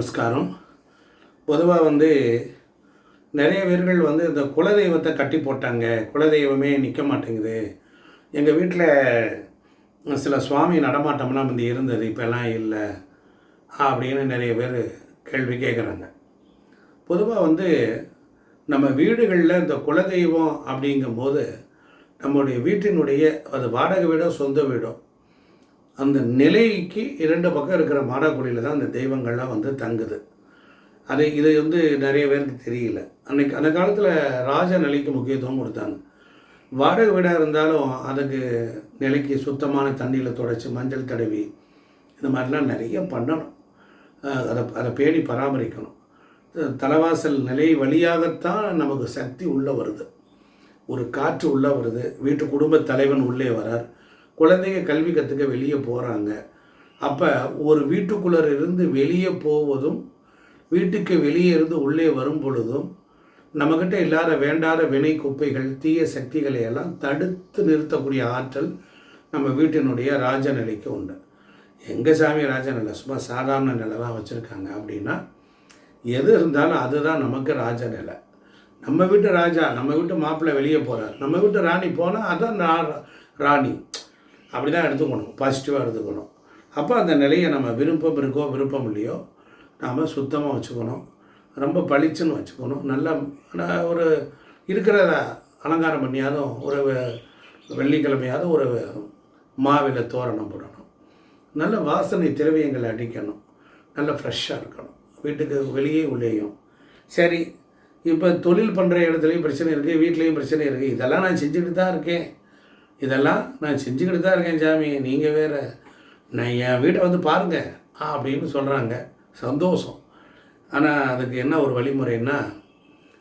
நமஸ்காரம். பொதுவாக வந்து நிறைய பேர்கள் வந்து இந்த குலதெய்வத்தை கட்டி போட்டாங்க. குலதெய்வமே நிற்க மாட்டேங்குது. எங்கள் வீட்டில் சில சுவாமி நடமாட்டம்லாம் வந்து இருந்தது. இப்போல்லாம் இல்லை. அப்படின்னு நிறைய பேர் கேள்வி கேட்குறாங்க பொதுவாக வந்து நம்ம வீடுகளில் இந்த குலதெய்வம் அப்படிங்கும்போது நம்முடைய வீட்டினுடைய அது வாடகை வீடோ சொந்த வீடோ அந்த நிலைக்கு இரண்டு பக்கம் இருக்கிற மாடாக்குழியில் தான் அந்த தெய்வங்கள்லாம் வந்து தங்குது. அது இது வந்து நிறைய பேருக்கு தெரியல. அன்னைக்கு அந்த காலத்தில் ராஜ நிலைக்கு முக்கியத்துவம் கொடுத்தாங்க. வாடகை வீடாக இருந்தாலும் அதுக்கு நிலைக்கு சுத்தமான தண்ணியில் துடைச்சி மஞ்சள் தடவி இந்த மாதிரிலாம் நிறைய பண்ணணும். அதை அதை பேணி பராமரிக்கணும். தலைவாசல் நிலை வழியாகத்தான் நமக்கு சக்தி உள்ளே வருது. ஒரு காற்று உள்ளே வருது. வீட்டு குடும்ப தலைவன் உள்ளே வரார். குழந்தைங்க கல்வி கற்றுக்க வெளியே போகிறாங்க அப்போ ஒரு வீட்டுக்குள்ளே இருந்து வெளியே போவதும் வீட்டுக்கு வெளியே இருந்து உள்ளே வரும் பொழுதும் நம்மக்கிட்ட இல்லாத வேண்டாத வினை குப்பைகள் தீய சக்திகளை எல்லாம் தடுத்து நிறுத்தக்கூடிய ஆற்றல் நம்ம வீட்டினுடைய ராஜநிலைக்கு உண்டு. எங்கள் சாமி ராஜநிலை? சும்மா சாதாரண நிலவாக வச்சுருக்காங்க அப்படின்னா எது இருந்தாலும் அதுதான் நமக்கு ராஜநிலை. நம்ம வீட்டு ராஜா நம்ம வீட்டு மாப்பிள்ளை வெளியே போகிறார் நம்ம வீட்டு ராணி போனால் அதான் ரா- ராணி. அப்படி தான் எடுத்துக்கணும் பாசிட்டிவாக எடுத்துக்கணும். அப்போ அந்த நிலையை நம்ம விருப்பம் இருக்கோ விருப்பம் இல்லையோ நாம் சுத்தமாக வச்சுக்கணும். ரொம்ப பளிச்சுன்னு வச்சுக்கணும். நல்லா ஒரு இருக்கிறத அலங்காரம் பண்ணியாதும் ஒரு வெ- வெள்ளிக்கிழமையாவது ஒரு மாவில தோரணம் போடணும். நல்ல வாசனை திரவியங்களை அடிக்கணும். நல்ல ஃப்ரெஷ்ஷாக இருக்கணும். வீட்டுக்கு வெளியே உள்ளேயும். சரி இப்போ தொழில் பண்ணுற இடத்துலையும் பிரச்சனை இருக்குது வீட்லேயும் பிரச்சனை இருக்குது இதெல்லாம் நான் செஞ்சுக்கிட்டு தான் இருக்கேன். இதெல்லாம் நான் செஞ்சுக்கிட்டு தான் இருக்கேன் சாமி. நீங்கள் வேறு நான் என் வீட்டை வந்து பாருங்கள் அப்படின்னு சொல்கிறாங்க சந்தோஷம். ஆனால் அதுக்கு என்ன ஒரு வழிமுறைன்னா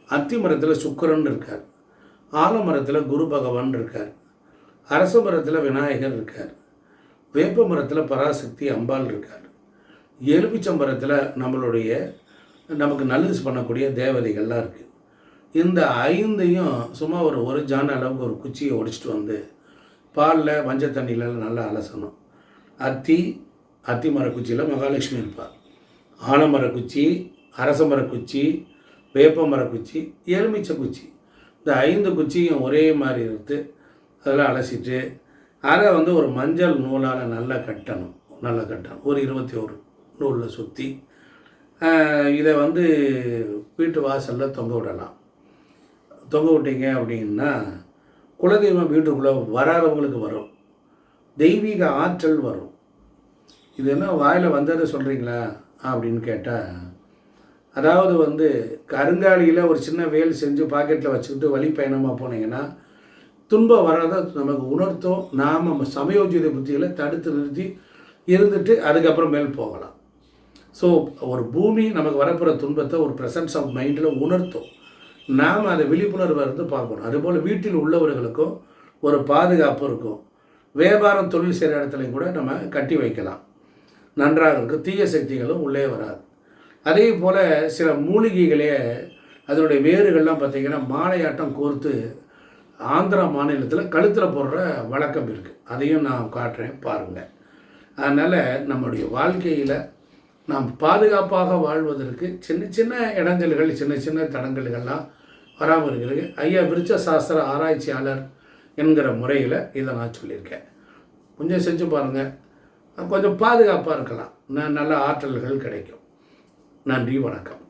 அத்தி மரத்தில் சுக்கரன் இருக்கார். ஆலமரத்தில் குரு பகவான் இருக்கார். அரச மரத்தில் விநாயகர் இருக்கார். வேப்ப மரத்தில் பராசக்தி அம்பாள் இருக்கார். எலுமிச்சம்பரத்தில் நம்மளுடைய நமக்கு நல்லது பண்ணக்கூடிய தேவதைகள்லாம் இருக்குது இந்த ஐந்தையும் சும்மா ஒரு ஒரு ஜான அளவுக்கு ஒரு குச்சியை ஒடிச்சிட்டு வந்து பாலில் மஞ்சள் தண்ணியில் நல்லா அலசணும். அத்தி அத்தி மரக்குச்சியில் மகாலட்சுமி இருப்பாள். ஆலமரக்குச்சி அரச மரக்குச்சி வேப்ப மரக்குச்சி எலுமிச்சை குச்சி. இந்த ஐந்து குச்சியும் ஒரே மாதிரி எடுத்து அதெல்லாம் அலசிட்டு அதை வந்து ஒரு மஞ்சள் நூலால் நல்லா கட்டணும். நல்லா கட்டணும். ஒரு இருபத்தி ஒரு நூலில் சுற்றி இதை வந்து வீட்டு வாசலில் தொங்க விடலாம். தொங்க விட்டீங்க அப்படின்னா குலதெய்வம் வீட்டுக்குள்ளே வராதவங்களுக்கு வரும். தெய்வீக ஆற்றல் வரும். இது என்ன வாயில் வந்ததை சொல்கிறீங்களா அப்படின்னு கேட்டால் அதாவது வந்து கருங்காலியில் ஒரு சின்ன வேல் செஞ்சு பாக்கெட்டில் வச்சுக்கிட்டு வழி பயணமாக போனீங்கன்னா துன்பம் வராத நமக்கு உணர்த்தும் நாம் சமயோஜித புத்திகளை தடுத்து நிறுத்தி இருந்துட்டு அதுக்கப்புறம் மேல் போகலாம். ஸோ ஒரு பூமி நமக்கு வரப்போகிற துன்பத்தை ஒரு ப்ரெசன்ஸ் ஆஃப் மைண்டில் உணர்த்தும். நாம் அதை விழிப்புணர்வை இருந்து பார்க்கணும். அதுபோல் வீட்டில் உள்ளவர்களுக்கும் ஒரு பாதுகாப்பு இருக்கும். வியாபாரம் தொழில் செய்கிற இடத்துலையும் கூட நம்ம கட்டி வைக்கலாம். நன்றாக இருக்கும். தீய சக்திகளும் உள்ளே வராது. அதே போல் சில மூலிகைகளே அதனுடைய வேர்கள்லாம் பார்த்திங்கன்னா மாலையாட்டம் கோர்த்து ஆந்திரா மாநிலத்தில் கழுத்தில் போடுற வழக்கம் இருக்குது அதையும் நான் காட்டுறேன் பாருங்கள் அதனால் நம்முடைய வாழ்க்கையில் நாம் பாதுகாப்பாக வாழ்வதற்கு சின்ன சின்ன இடைஞ்சல்கள் சின்ன சின்ன தடங்கல்கள்லாம் வராமல் இருக்கிறது ஐயா விருச்ச சாஸ்திர ஆராய்ச்சியாளர் என்கிற முறையில் இதை நான் சொல்லியிருக்கேன். கொஞ்சம் செஞ்சு பாருங்கள் கொஞ்சம் பாதுகாப்பாக இருக்கலாம். நல்ல ஆற்றல்கள் கிடைக்கும். நன்றி வணக்கம்.